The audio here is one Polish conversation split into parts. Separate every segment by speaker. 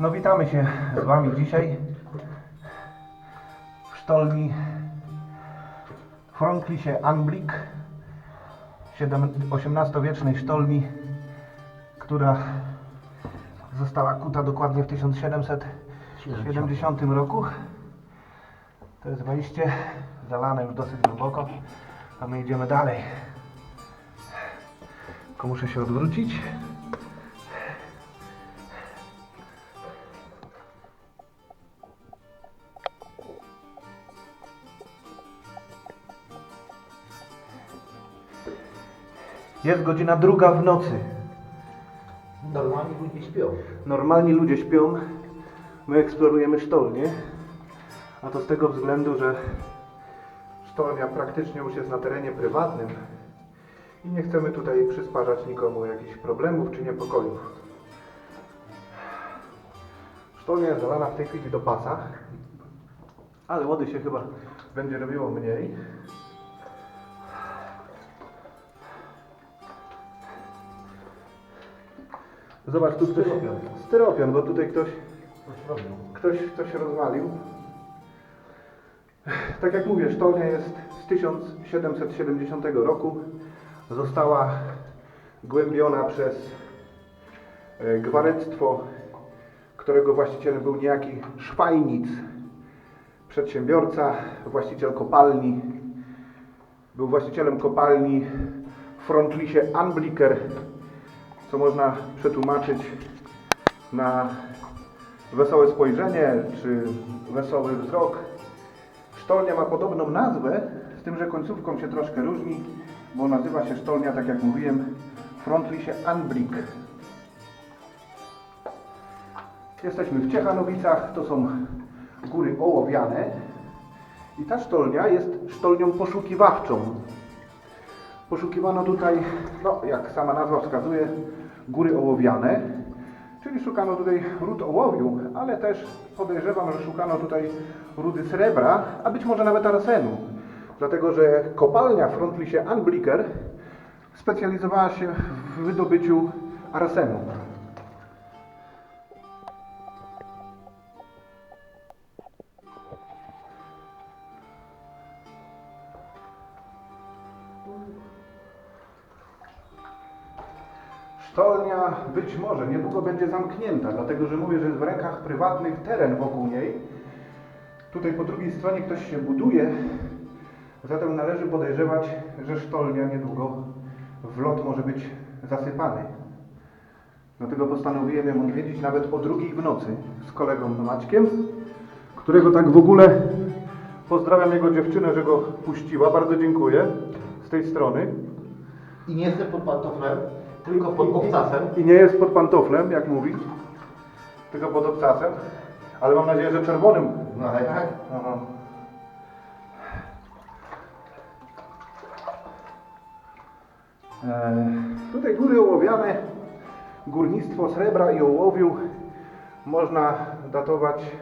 Speaker 1: No witamy się z Wami dzisiaj w sztolni Fronklisie Anblik, XVIII-wiecznej sztolni, która została kuta dokładnie w 1770 roku. To jest wejście, zalane już dosyć głęboko, a my idziemy dalej. Tylko muszę się odwrócić. Jest godzina druga w nocy.
Speaker 2: Normalnie ludzie śpią.
Speaker 1: Normalni ludzie śpią, my eksplorujemy sztolnię, a to z tego względu, że sztolnia praktycznie już jest na terenie prywatnym i nie chcemy tutaj przysparzać nikomu jakichś problemów czy niepokojów. Sztolnia jest zalana w tej chwili do pasa, ale wody się chyba będzie robiło mniej. Zobacz, tu ktoś...
Speaker 2: Styropian.
Speaker 1: Styropian, bo tutaj ktoś, ktoś coś rozwalił. Tak jak mówię, sztolnia jest z 1770 roku. Została głębiona przez e, gwarectwo, którego właścicielem był niejaki Szwajnic, przedsiębiorca, właściciel kopalni. Był właścicielem kopalni w Frontlisie Anbliker, co można przetłumaczyć na wesołe spojrzenie czy wesoły wzrok. Sztolnia ma podobną nazwę, z tym, że końcówką się troszkę różni, bo nazywa się sztolnia, tak jak mówiłem, Frontlisie Anblik. Jesteśmy w Ciechanowicach, to są góry ołowiane i ta sztolnia jest sztolnią poszukiwawczą. Poszukiwano tutaj, no jak sama nazwa wskazuje, góry ołowiane, czyli szukano tutaj ród ołowiu, ale też podejrzewam, że szukano tutaj rudy srebra, a być może nawet arsenu. Dlatego, że kopalnia w Frontlisie Anbliker specjalizowała się w wydobyciu arsenu. Być może niedługo będzie zamknięta, dlatego że mówię, że jest w rękach prywatnych teren wokół niej. Tutaj po drugiej stronie ktoś się buduje, zatem należy podejrzewać, że sztolnia niedługo w lot może być zasypany. Dlatego postanowiłem ją odwiedzić nawet o drugiej w nocy z kolegą Maćkiem, którego tak w ogóle pozdrawiam jego dziewczynę, że go puściła. Bardzo dziękuję z tej strony.
Speaker 2: I nie jestem pod pantoflem, tylko pod obcasem.
Speaker 1: I nie jest pod pantoflem, jak mówi, tylko pod obcasem. Ale mam nadzieję, że czerwonym.
Speaker 2: No tak.
Speaker 1: Aha. E, tutaj góry ołowiane, górnictwo srebra i ołowiu można datować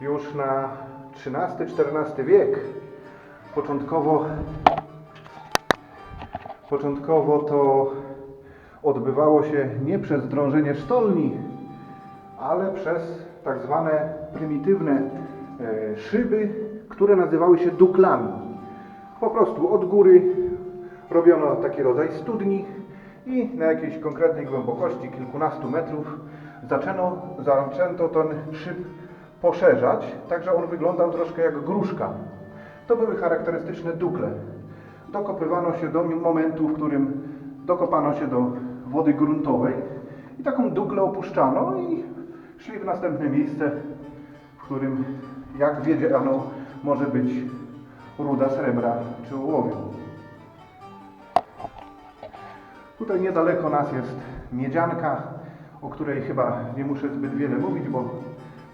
Speaker 1: już na XIII-XIV wiek. Początkowo Początkowo to odbywało się nie przez drążenie sztolni, ale przez tak zwane prymitywne e, szyby, które nazywały się duklami. Po prostu od góry robiono taki rodzaj studni i na jakiejś konkretnej głębokości, kilkunastu metrów, zaczęto, zaczęto ten szyb poszerzać, tak że on wyglądał troszkę jak gruszka. To były charakterystyczne dukle. Dokopywano się do momentu, w którym dokopano się do wody gruntowej i taką duklę opuszczano i szli w następne miejsce, w którym, jak wiedziano, może być ruda srebra czy ołowiu. Tutaj niedaleko nas jest miedzianka, o której chyba nie muszę zbyt wiele mówić, bo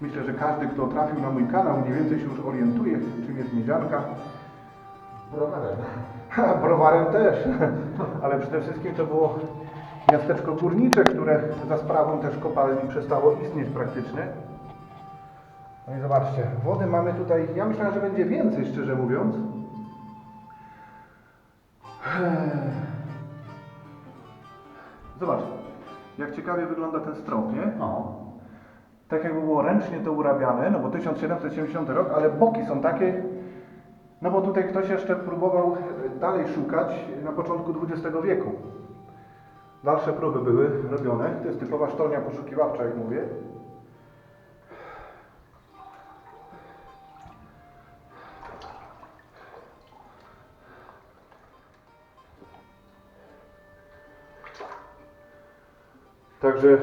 Speaker 1: myślę, że każdy, kto trafił na mój kanał, mniej więcej się już orientuje, czym jest miedzianka.
Speaker 2: Browarem.
Speaker 1: Browarem też, ale przede wszystkim to było miasteczko górnicze, które za sprawą też kopalni przestało istnieć praktycznie. No i zobaczcie, wody mamy tutaj, ja myślałem, że będzie więcej, szczerze mówiąc. Zobacz, jak ciekawie wygląda ten strop, nie?
Speaker 2: No.
Speaker 1: tak jakby było ręcznie to urabiane, no bo 1770 rok, ale boki są takie, no bo tutaj ktoś jeszcze próbował dalej szukać na początku XX wieku. Dalsze próby były robione. To jest typowa sztolnia poszukiwawcza, jak mówię. Także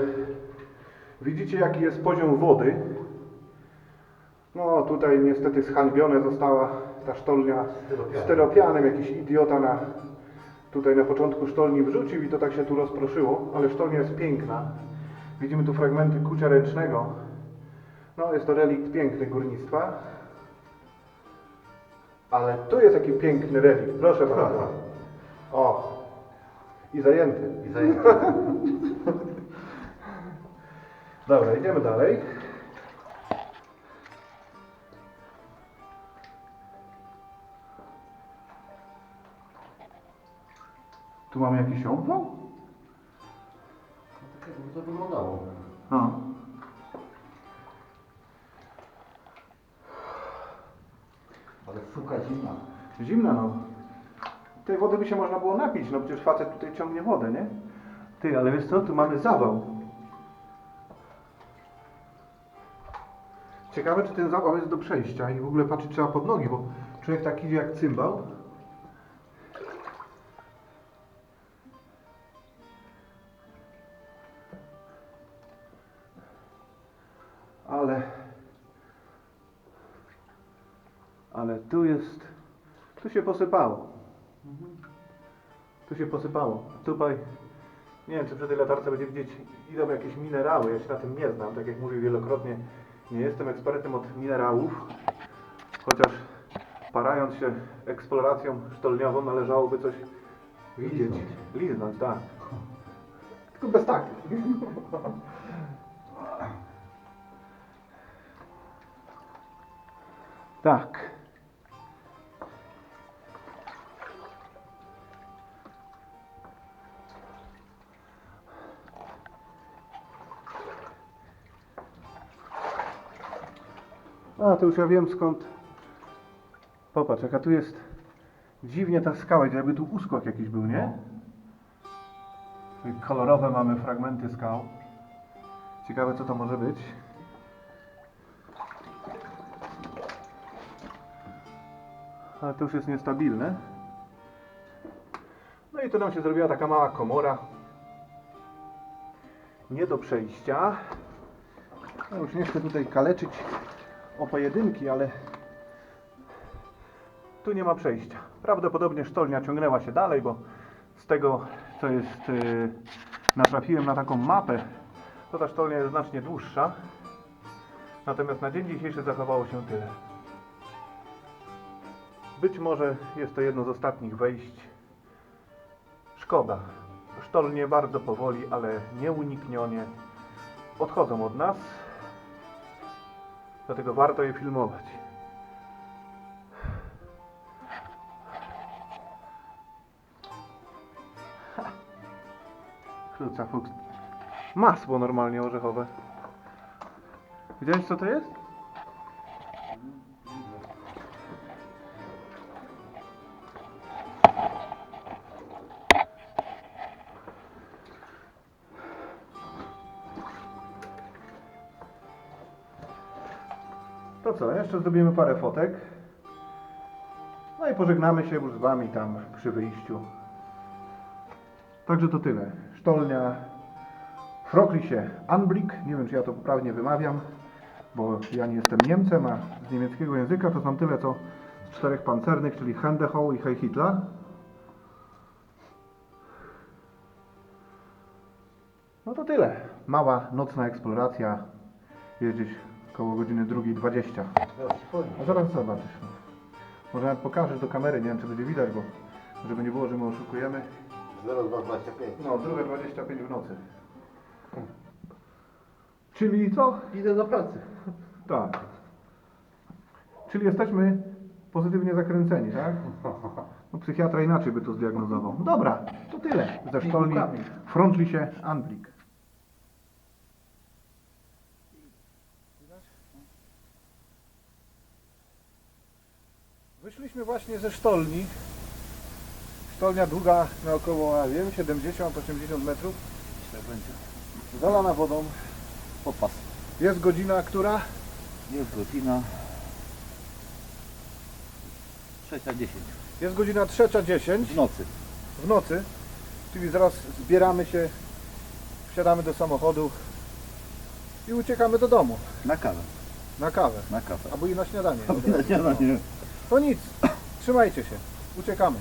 Speaker 1: widzicie jaki jest poziom wody. No tutaj niestety zhańbione została ta sztolnia
Speaker 2: Styropianem.
Speaker 1: styropianem. Jakiś idiota na, tutaj na początku sztolni wrzucił i to tak się tu rozproszyło, ale sztolnia jest piękna. Widzimy tu fragmenty kucia ręcznego. No jest to relikt piękny górnictwa. Ale tu jest jaki piękny relikt, proszę bardzo. O, i zajęty.
Speaker 2: I zajęty.
Speaker 1: Dobra, idziemy dalej. Tu mamy jakiś obwał?
Speaker 2: Tak jakby to wyglądało.
Speaker 1: A.
Speaker 2: Ale suka zimna.
Speaker 1: Zimna no. Tej wody by się można było napić, no przecież facet tutaj ciągnie wodę, nie? Ty, ale wiesz co, tu mamy zawał. Ciekawe, czy ten zawał jest do przejścia i w ogóle patrzeć trzeba pod nogi, bo człowiek tak idzie jak cymbał. Tu jest... Tu się posypało. Tu się posypało. Tutaj... Nie wiem, czy przy tej latarce będzie widzieć, idą jakieś minerały. Ja się na tym nie znam. Tak jak mówię wielokrotnie, nie jestem ekspertem od minerałów. Chociaż parając się eksploracją sztolniową należałoby coś widzieć.
Speaker 2: Liznąć.
Speaker 1: Liznąć, tak. Tylko bez taktu. Tak. A, to już ja wiem skąd. Popatrz, jaka tu jest dziwnie ta skała, jakby tu uskok jakiś był, nie? Kolorowe mamy fragmenty skał. Ciekawe co to może być. Ale to już jest niestabilne. No i tu nam się zrobiła taka mała komora. Nie do przejścia. No już nie chcę tutaj kaleczyć o pojedynki, ale tu nie ma przejścia. Prawdopodobnie sztolnia ciągnęła się dalej, bo z tego co jest, yy, natrafiłem na taką mapę, to ta sztolnia jest znacznie dłuższa. Natomiast na dzień dzisiejszy zachowało się tyle. Być może jest to jedno z ostatnich wejść. Szkoda. Sztolnie bardzo powoli, ale nieuniknione odchodzą od nas. Dlatego warto je filmować. Kruca fuks. Masło normalnie orzechowe. Widziałeś co to jest? Co, jeszcze zrobimy parę fotek. No i pożegnamy się już z Wami tam przy wyjściu. Także to tyle. Sztolnia w Froklisie Anblick. Nie wiem, czy ja to poprawnie wymawiam, bo ja nie jestem Niemcem, a z niemieckiego języka to znam tyle, co z czterech pancernych, czyli Hendehow i Heichitla. No to tyle. Mała nocna eksploracja. Jest gdzieś koło godziny 2.20. A zaraz zobaczysz. Może nawet pokażesz do kamery, nie wiem czy będzie widać, bo żeby nie było, że my oszukujemy.
Speaker 2: 0225.
Speaker 1: No, druga 25 w nocy. Czyli co?
Speaker 2: Idę do pracy.
Speaker 1: Tak. Czyli jesteśmy pozytywnie zakręceni, tak? No, psychiatra inaczej by to zdiagnozował. Dobra, to tyle. Ze
Speaker 2: Pigułkami.
Speaker 1: Frontlisie Anblick. Wyszliśmy właśnie ze sztolni. Sztolnia długa na około, nie wiem, 70-80 metrów.
Speaker 2: Będzie.
Speaker 1: Zalana wodą.
Speaker 2: Popas.
Speaker 1: Jest godzina, która?
Speaker 2: Jest godzina 6.10
Speaker 1: Jest godzina 3.10
Speaker 2: w nocy.
Speaker 1: w nocy. Czyli zaraz zbieramy się, wsiadamy do samochodu i uciekamy do domu
Speaker 2: Na kawę.
Speaker 1: na kawę.
Speaker 2: Na kawę.
Speaker 1: Albo i na śniadanie.
Speaker 2: Na śniadanie.
Speaker 1: To nic. Trzymajcie się. Uciekamy.